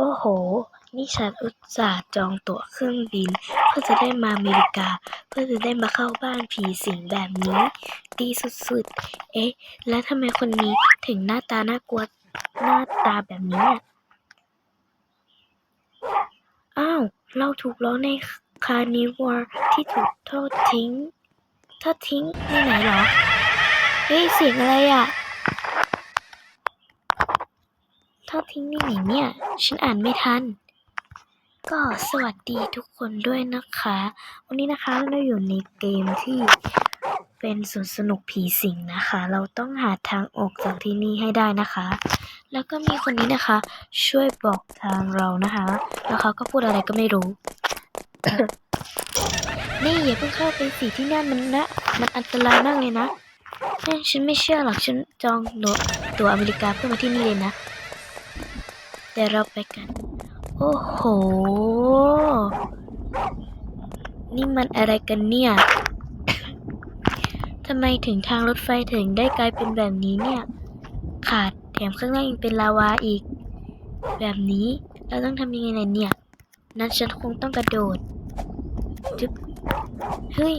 โอ้โห นี่ฉันอุตส่าห์จองตั๋วเครื่องบิน เพื่อจะได้มาอเมริกา เพื่อจะได้มาเข้าบ้านผีสิงแบบนี้ ดีสุดๆ เอ๊ะ แล้วทำไมคนนี้ถึงหน้าตาน่ากลัวหน้าตาแบบนี้อะอ้าว เราถูกล้อในคาร์นิวอร์ที่ถูกทอดทิ้งทอดทิ้งที่ไหนเหรอ เฮ้ย เสียงอะไรอะ ทอดทิ้งที่ไหนเนี่ย ฉันอ่านไม่ทัน ก็สวัสดีทุกคนด้วยนะคะ วันนี้นะคะเราอยู่ในเกมที่เป็นสวนสนุกผีสิงนะคะ เราต้องหาทางออกจากที่นี่ให้ได้นะคะ แล้วก็มีคนนี้นะคะ ช่วยบอกทางเรานะคะ แล้วเขาก็พูดอะไรก็ไม่รู้ นี่อย่าเพิ่งเข้าไปสิที่นั่นมันนะ มันอันตรายมากเลยนะฉันไม่เชื่อหรอกฉันจองตั๋วอเมริกาเพื่อมาที่นี่เลยนะ ดี๋ยวเราไปกัน โอ้โห นี่มันอะไรกันเนี่ย ทำไมถึงทางรถไฟถึงได้กลายเป็นแบบนี้เนี่ย ขาดแถมข้างล่างยังเป็นลาวาอีก แบบนี้เราต้องทำยังไงล่ะเนี่ย นั้นฉันคงต้องกระโดดจึ๊บเฮ้ย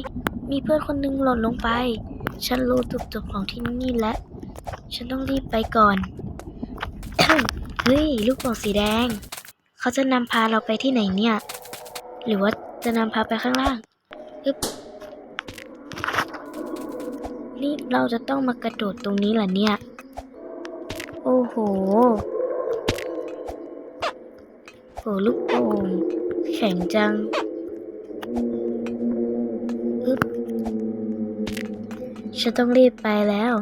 มีเพื่อนคนหนึงหล่นลงไป ฉันรู้จุดจบของที่นี่แล้ว ฉันต้องรีบไปก่อน ฮ้ย ลูกโป่งสีแดง เขาจะนำพาเราไปที่ไหนเนี่ย หรือว่าจะนำพาไปข้างล่างอึ๊บนี่เราจะต้องมากระโดดตรงนี้เหรอเนี่ย โอ้โหโหลูกโป่งแข็งจังอึ๊บฉันต้องรีบไปแล้ว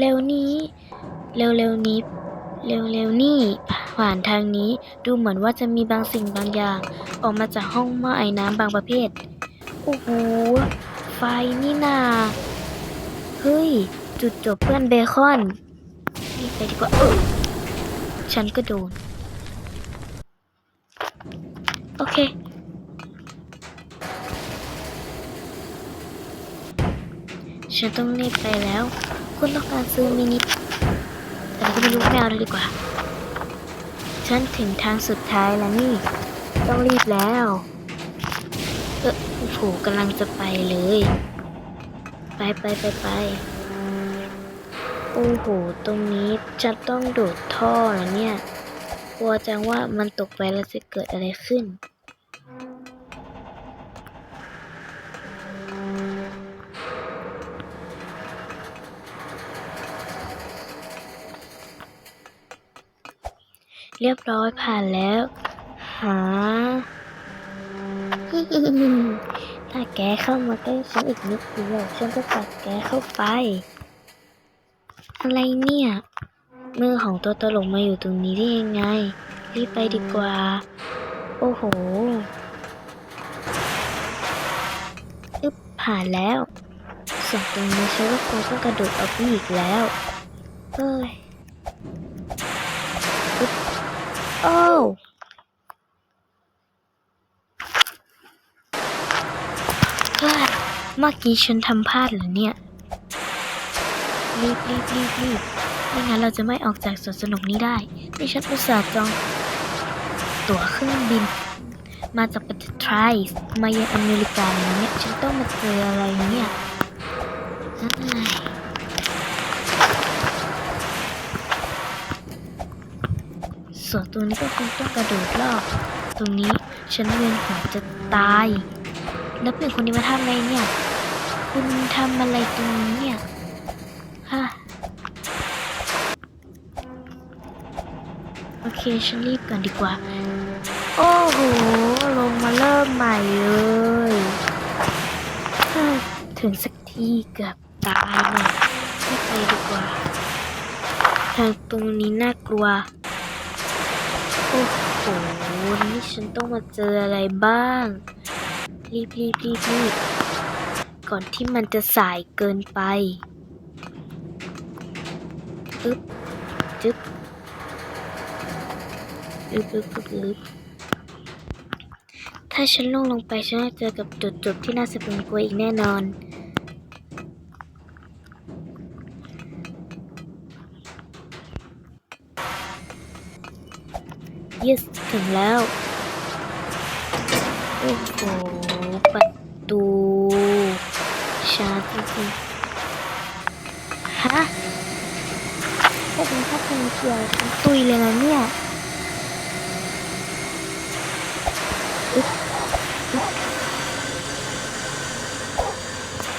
เร็วๆนี้ เร็วๆนี้ เร็วๆนี่ผ่านทางนี้ดูเหมือนว่าจะมีบางสิ่งบางอย่าง ออกมาจากห้องหม้อไอ้น้ำบางประเภท โอ้โห ไฟนี่นา เฮ้ย จุดจบเพื่อนเบคอนนี่ไปดีกว่าเออฉันก็โดน โอเคฉันต้องรีบไปแล้ว คุณต้องการซื้อมินิ ก็ไม่รู้ไม่เอาเลยดีกว่า ฉันถึงทางสุดท้ายแล้วนี่ ต้องรีบแล้ว เออโอ้โหกำลังจะไปเลย ไปไปไปไปโอ้โห ตรงนี้จะต้องโดดท่อแล้วเนี่ย กลัวจังว่ามันตกไปแล้วจะเกิดอะไรขึ้น เรียบร้อยผ่านแล้ว หาถ้าแกเข้ามาใกล้ฉันอีกนิดเดียวฉันจะตัดแกเข้าไป อะไรเนี่ย มือของตัวตลกมาอยู่ตรงนี้ได้ยังไง รีบไปดีกว่า โอ้โหอึบผ่านแล้วส่วนตรงนี้ฉันก็คงต้องกระโดดเอาไปอีกแล้ว เอ้ย โอ้เฮ้ยเมื่อกี้ฉันทำพลาดเหรอเนี่ย รีบรีบรีบรีบไม่งั้นเราจะไม่ออกจากสวนสนุกนี้ได้นี่ฉันอุตส่าห์จอง ตั๋วเครื่องบิน มาจากประเทศไทยมายังอเมริกาเลยนเนี่ย ฉันต้องมาเจออะไรเนี่ยเอ้ย ส่วนตรงนี้ก็คงต้องกระโดดรอบตรงนี้ฉันเวียนหัวจะตาย แล้วเป็นคนนี้มาทำอะไรเนี่ย คุณทำอะไรตรงนี้เนี่ยฮะโอเค ฉันรีบก่อนดีกว่า โอ้โห ลงมาเริ่มใหม่เลยถึงสักทีเกือบตายเนี่ยไม่ไปดีกว่า ทางตรงนี้น่ากลัว โอ้โหนี่ฉันต้องมาเจออะไรบ้าง รีบรีบรีบรีบก่อนที่มันจะสายเกินไปอึ๊บจึ๊บอึ๊บอึ๊บอึ๊บบถ้าฉันลงลงไปฉันจะเจอกับจุดจบที่น่าสะพรึงกลัวอีกแน่นอน yes ถึงแล้ว โอ้โหประตูชาจริงๆฮะถ้าเป็นถ้าเป็นเกี่ยวกับตุยเลยนะเนี่ย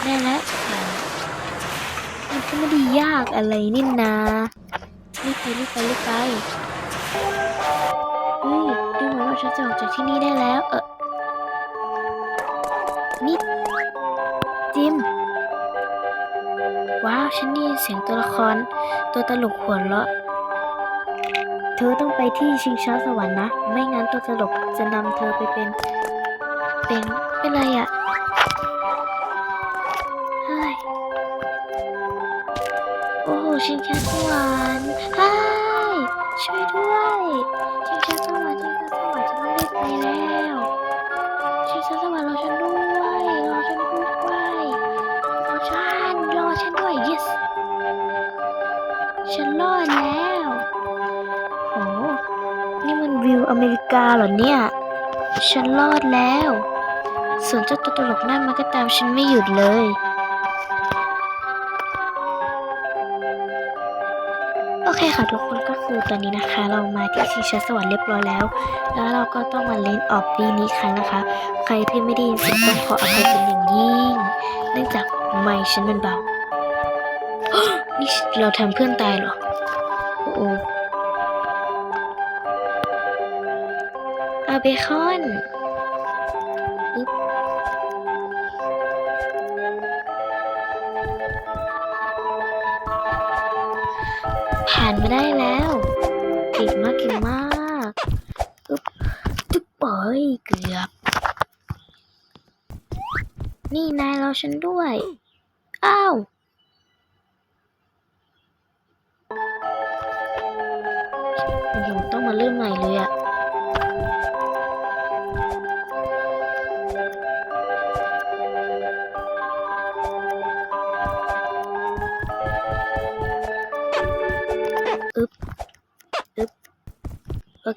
ได้แล้วมันก็ไม่ได้ยากอะไรนี่นารีบไปรีบไปรีบไป ฉันจะออกจากที่นี่ได้แล้ว เออนี่จิม ว้าว ฉันได้ยินเสียงตัวละคร ตัวตลกหัวเราะ เธอต้องไปที่ชิงช้าสวรรค์นะ ไม่งั้นตัวตลกจะนำเธอไปเป็น เป็น เป็นอะไรอะ่ะเฮ้โอ้โหชิงช้าสวรรค์เฮ้ช่วยด้วย วิวอเมริกาเหรอเนี่ย ฉันรอดแล้ว ส่วนเจ้าตัวตลกนั่นมันก็ตามฉันไม่หยุดเลย โอเคค่ะทุกคนก็คือตอนนี้นะคะ เรามาที่ชิงช้าสวรรค์เรียบร้อยแล้ว แล้วเราก็ต้องมาเล่นออกปีนี้ครั้งนะคะ ใครที่ไม่ได้ยินเสียงต้องขออภัยเป็นอย่างยิ่ง เนื่องจากไม่ฉันมันเบานี่เราทำเพื่อนตายเหรอ เอาเบคอนผ่านมาได้แล้วเก่งมากเก่งมากอึ๊บจุ๊บเอ้ยเกือบ นี่นายเราฉันด้วย อ้าวโอ้โหต้องมาเริ่มใหม่เลยอะ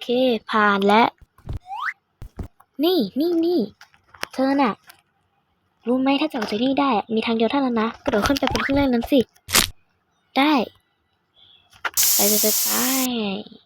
เคผ่านและ นี่นี่นี่เธอน่ะ รู้ไหมถ้าจะออกจากนี่ได้ มีทางเดียวเท่านั้นนะกระโดดขึ้นไปบนเครื่องเล่นนั้นสิ ได้ ไปไปไปไป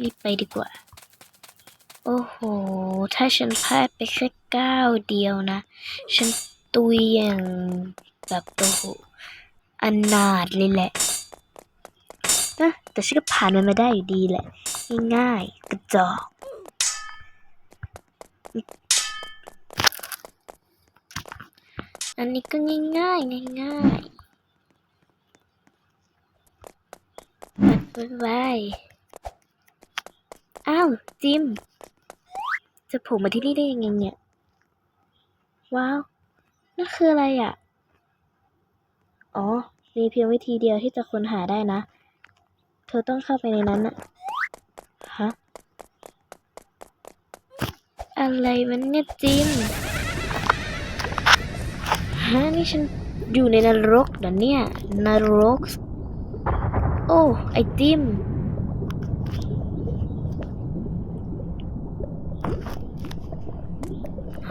รีบไปดีกว่า โอ้โห ถ้าฉันพลาดไปแค่ก้าวเดียวนะ ฉันตุยอย่างแบบโอ้โหอนาถเลยแหละนะแต่ฉันก็ผ่านมันมาได้อยู่ดีแหละ ง่ายๆกระจอกอันนี้ก็ง่ายง่ายง่ายง่ายๆไปไป อ้าว จิม จะโผล่มาที่นี่ได้ยังไงเนี่ย ว้าว นั่นคืออะไรอะ อ๋อ มีเพียงวิธีเดียวที่จะค้นหาได้นะ เธอต้องเข้าไปในนั้นนะฮะ อะไรมันเนี่ยจิม ฮะ นี่ฉันอยู่ในนรกเหรอเนี่ย นรก โอ้ ไอติม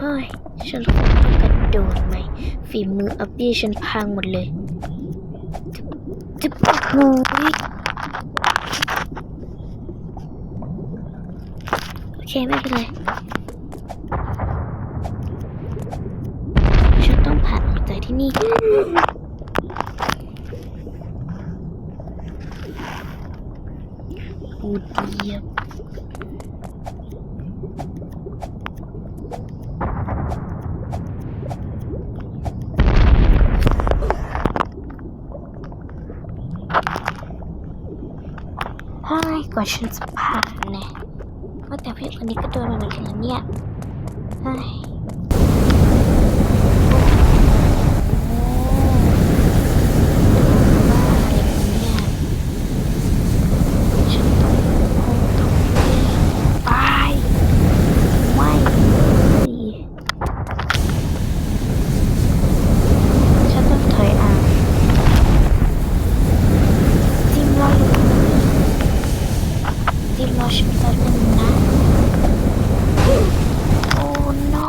เฮ้ย ฉันกระโดดไหม ฝีมืออัปปี้ฉันพังหมดเลย จะจะหูยโอเค ไม่เป็นไร ฉันต้องผ่านออกจากที่นี่โกูเดียบเฮ้ยกว่า ฉันจะผ่าเนี่ยว่าแต่เพื่อนคนนี้ก็โดนมาเหมือนกันเนี่ยเฮ้ย ฉันต้องคงต้องตายไม่ดีฉันต้องถอยอ่างจิมรออยู่จิมรอฉันแป๊บนึงนะ โอ้ no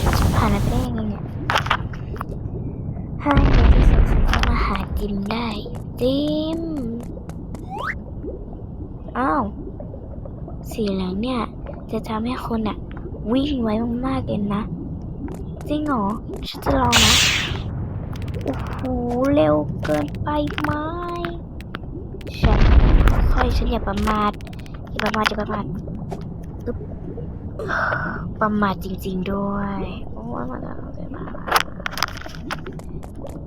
ฉันจะผ่านอะไรไปได้ยังไงเนี่ย ให้ในที่สุดฉันก็มาหาจิมได้ จิม อ้าว สีเหลืองเนี่ย จะทำให้คนอะวิ่งไวมากๆเลยนะ จริงเหรอฉันจะลองนะ โอ้โห เร็วเกินไปไหมฉันค่อยฉันอย่าประมาทอย่าประมาทอย่าประมาทอึ๊บประมาทจริง ๆ ด้วย โอ้ยมันอะไรมา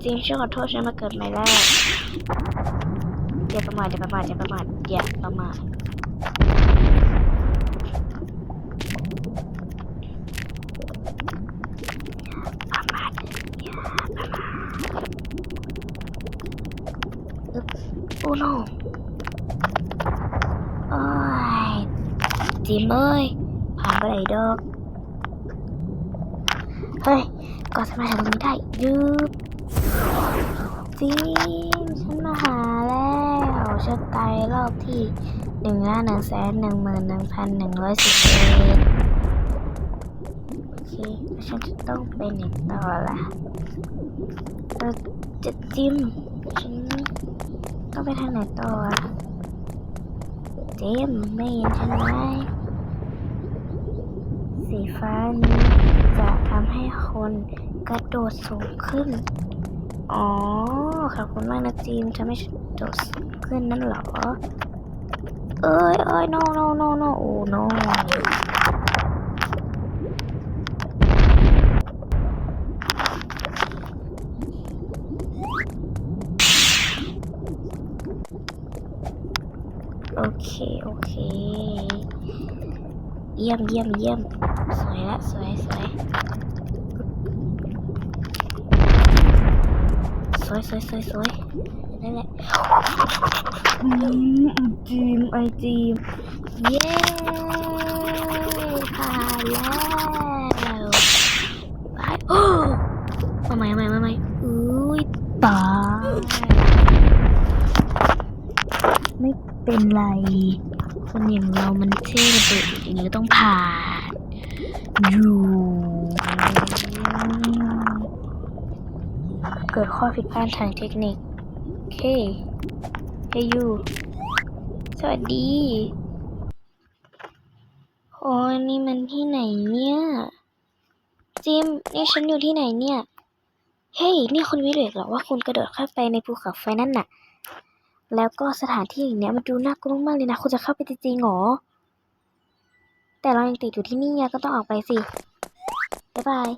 จริงฉันขอโทษฉันมาเกิดใหม่แล้วอย่าประมาทอย่าประมาทอย่าประมาทอย่าประมาทประมาทอย่าประมาทอึ๊บ โอ้โอ้ยจิมเอ้ยผ่านไปไหนดอก เฮ้ย ก็สามารถทำตรงนี้ได้ยืบจริงฉันมาหาแล้วฉันตายรอบที่หนึ่งล้านหนึ่งแสนหนึ่งหมื่นหนึ่งพันหนึ่งร้อยสิบเอ็ดโอเคฉันจะต้องไปไหนต่อละเออจะจิ้มฉัน ต้องไปทางไหนต่ออะจิ้มไม่เห็นฉันไหมสีฟ้านี้จะทำให้คนกระโดดสูงขึ้น อ๋อ ขอบคุณมากนะจีมจะไม่โดดขึ้นนั่นเหรอ เอ้ยเอ้ย no no no no โอ้ no โอ เคโอเค เยี่ยมเยี่ยมเยี่ยมสวยละสวยสวยสวยสวยสวยสวยนั่นแหละอืมจีมไอจีมเย้ผ่านแล้วไปโอ้มาใหม่มาใหม่มาใหม่อุ้ยตายไม่ เป็นไร คนอย่างเรามันเท่ระเบิดอย่างนี้ก็ต้องผ่านอยู่เกิดข้อผิดพลาดทางเทคนิคโอเคเฮ้ยยูสวัสดี โอ้นี่มันที่ไหนเนี่ย จิม นี่ฉันอยู่ที่ไหนเนี่ย เฮ้ย นี่คุณวิเวกเหรอว่าคุณกระโดดเข้าไปในภูเขาไฟนั่นน่ะ แล้วก็สถานที่อย่างเนี้ยมันดูน่ากลัวมากเลยนะคุณจะเข้าไปจริงๆเหรอ แต่เรายังติดอยู่ที่นี่อะก็ต้องออกไปสิ บ๊ายบาย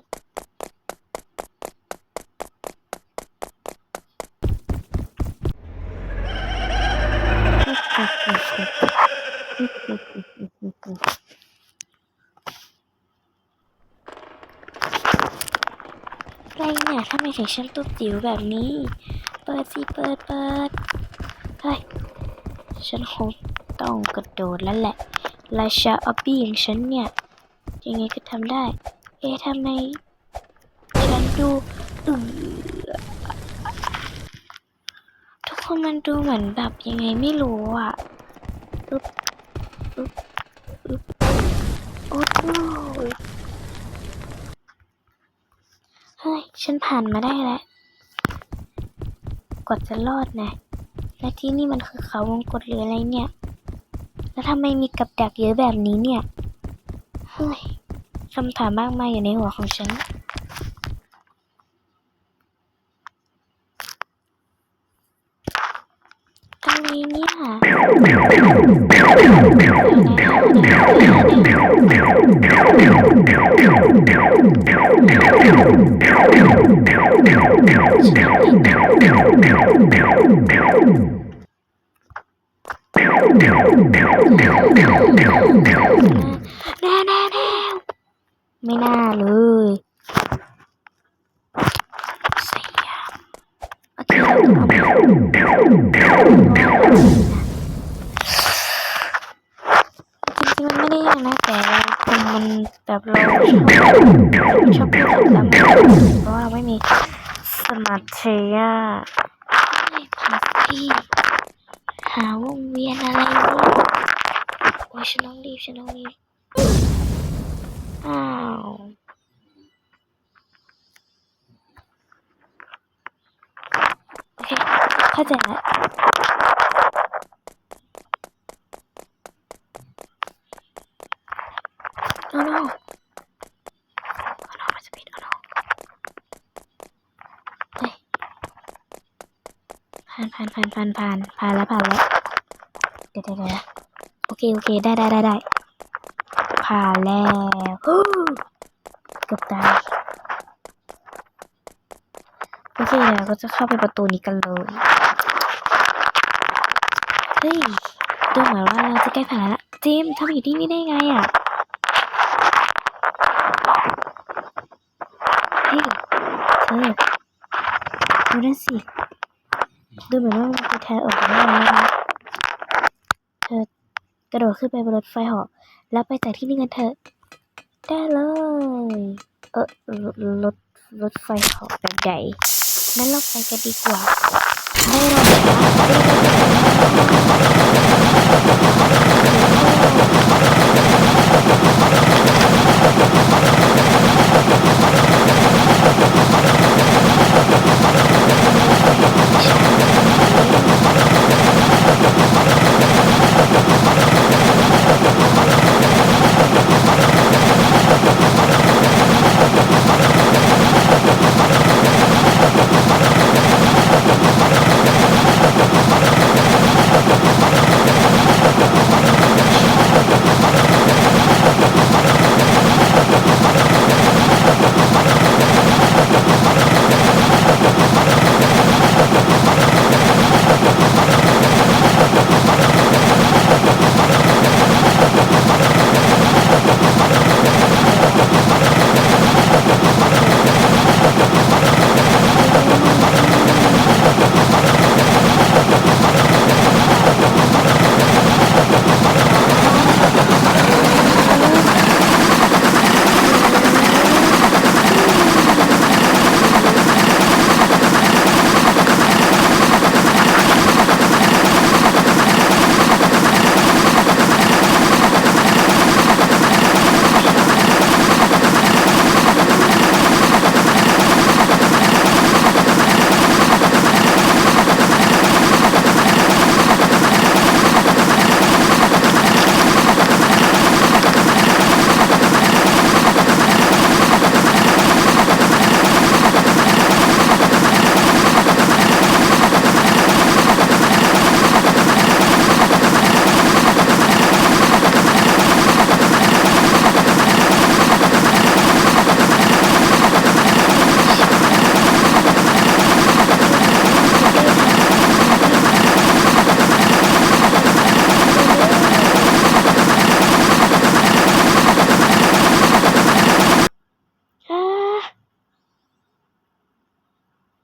อะไรเนี่ยทำไมถึงฉันตุ๊บจิ๋วแบบนี้ เปิดสิ เปิดเปิด เฮ้ย ฉันคงต้องกระโดดแล้วแหละ ราชาออบบี้อย่างฉันเนี่ย ยังไงก็ทำได้ เอ๊ะทำไมฉันดูอือทุกคนมันดูเหมือนแบบยังไงไม่รู้อะอึ๊บอึ๊บอึ๊บโอ้โหเฮ้ย ฉันผ่านมาได้แล้วกว่าจะรอดนะ และที่นี่มันคือเขาวงกตหรืออะไรเนี่ย แล้วทำไมมีกับดักเยอะแบบนี้เนี่ย เฮ้ยคำถามมากมายอยู่ในหัวของฉันไงเนี่ย หาวงเวียนอะไรเนี่ยโอ้ยฉันต้องรีบฉันต้องรีบอ้าวโอเคเข้าใจแล้วโอ้ no โอ้ no มันจะปิดโอ้ no เฮ้ย ผ่านผ่านผ่านผ่านแล้วผ่านแล้วเดี๋ยวเดี๋ยวเดะโอเคโอเคได้ได้ได้ได้ผ่านแล้วเกือบตายโอเคเดี๋ยวก็จะเข้าไปประตูนี้กันเลยเฮ้ยดูเหมือนว่าเราจะใกล้ผ่านแล้วจิมทำอยู่ที่นี่ได้ไงอะเฮ้ยเธอดูนั่นสิ ดูเหมือนว่ามันจะแทนออกมาได้แล้วนะเธอกระโดดขึ้นไปบนรถไฟหาะแล้วไปจากที่นี่กันเถอะได้เลย เออรถรถไฟหาะแบบใหญ่นั้นเราไปกันดีกว่าไม่รอช้า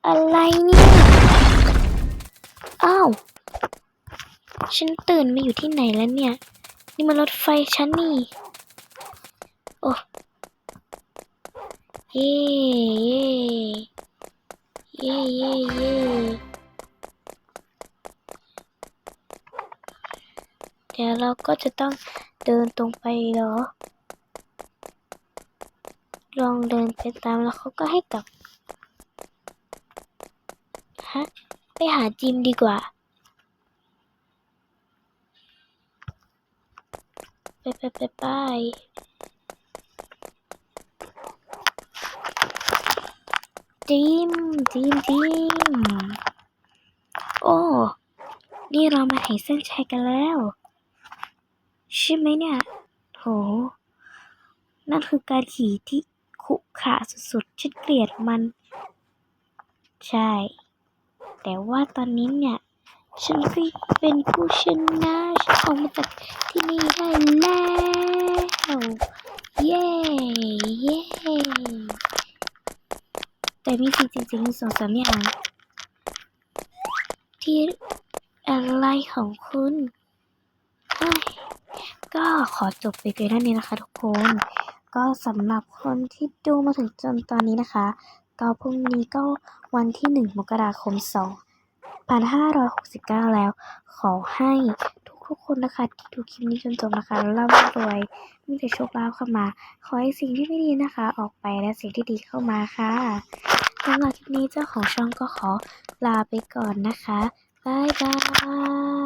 อะไรเนี่ย อ้าว ฉันตื่นมาอยู่ที่ไหนแล้วเนี่ย นี่มันรถไฟฉันนี่ โอ้เย่เย่เย่เย่เย่เดี๋ยวเราก็จะต้องเดินตรงไปเหรอ ลองเดินไปตามแล้วเขาก็ให้กลับ ฮะ ไปหาจิมดีกว่า ไปไปไปไปจิมจิมจิมโอ้ นี่เรามาถึงเส้นชัยกันแล้ว ใช่ไหมเนี่ย โห นั่นคือการขี่ที่ขรุขระสุดๆฉันเกลียดมัน ใช่ แต่ว่าตอนนี้เนี่ย ฉันเป็นผู้ชนะฉันออกมาจากที่นี่ได้แล้ว เย้เย้แต่มีสิ่งจริงๆสองสามอย่างที่อะไรของคุณก็ขอจบไปเพียงเท่านี้นะคะทุกคน ก็สำหรับคนที่ดูมาถึงจนตอนนี้นะคะ ก็พรุ่งนี้ก็วันที่ 1 มกราคม 2569 แล้ว ขอให้ทุกๆคนนะคะที่ดูคลิปนี้จนจบนะคะร่ำรวยมีแต่โชคลาภเข้ามา ขอให้สิ่งที่ไม่ดีนะคะ ออกไปและสิ่งที่ดีเข้ามาค่ะสำหรับคลิปนี้เจ้าของช่องก็ขอลาไปก่อนนะคะบ๊ายบาย